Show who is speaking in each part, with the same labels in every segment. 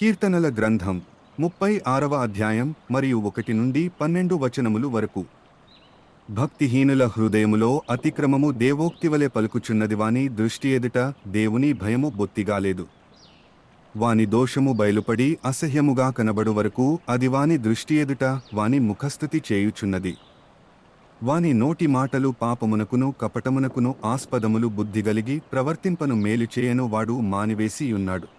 Speaker 1: కీర్తనల గ్రంథం ముప్పై ఆరవ అధ్యాయం మరియు ఒకటి నుండి పన్నెండు వచనములు వరకు. భక్తిహీనుల హృదయములో అతిక్రమము దేవోక్తివలె పలుకుచున్నది వాని దృష్టి ఎదుట దేవుని భయము బొత్తిగాలేదు వాని దోషము బయలుపడి అసహ్యముగా కనబడు వరకు అది వాని దృష్టి ఎదుట వాని ముఖస్థుతి చేయుచున్నది. వాని నోటి మాటలు పాపమునకును కపటమునకును ఆస్పదములు బుద్ధిగలిగి ప్రవర్తింపను మేలు చేయను వాడు మానివేసియున్నాడు.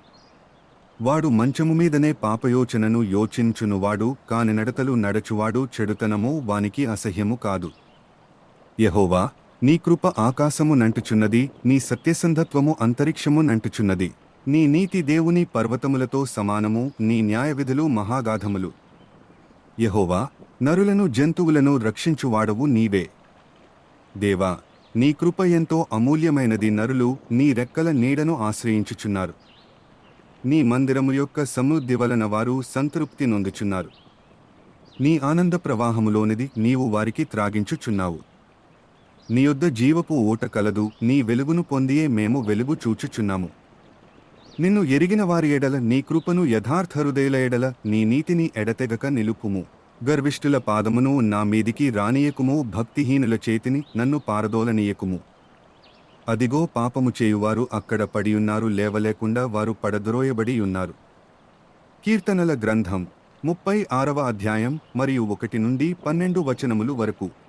Speaker 1: వాడు మంచము మీదనే పాపయోచనను యోచించునువాడు కాని నడతలు నడచువాడు చెడుతనము వానికి అసహ్యము కాదు. యహోవా నీ కృప ఆకాశము నంటుచున్నది నీ సత్యసంధత్వము అంతరిక్షము నంటుచున్నది. నీ నీతి దేవుని పర్వతములతో సమానము నీ న్యాయవిధులు మహాగాధములు. యహోవా నరులను జంతువులను రక్షించువాడవు నీవే. దేవా నీ కృప ఎంతో అమూల్యమైనది నరులు నీ రెక్కల నీడను ఆశ్రయించుచున్నారు. నీ మందిరము యొక్క సమృద్ధి వలన వారు సంతృప్తి నొందుచున్నారు. నీ ఆనంద ప్రవాహములోనిది నీవు వారికి త్రాగించుచున్నావు. నీ యొద్ద జీవపు ఊట కలదు నీ వెలుగును పొందియే మేము వెలుగు చూచుచున్నాము. నిన్ను ఎరిగిన వారి ఎడల నీ కృపను యథార్థ హృదయుల ఎడల నీ నీతిని ఎడతెగక నిలుపుము. గర్విష్ఠుల పాదమును నా మీదికి రానియకుము భక్తిహీనుల చేతిని నన్ను పారదోలనీయకుము. అదిగో పాపము చేయువారు అక్కడ పడియున్నారు లేవలేకుండా వారు పడద్రోయబడి ఉన్నారు కీర్తనల గ్రంథం ముప్పై ఆరవ అధ్యాయం మరియు ఒకటి నుండి పన్నెండు వచనములు వరకు.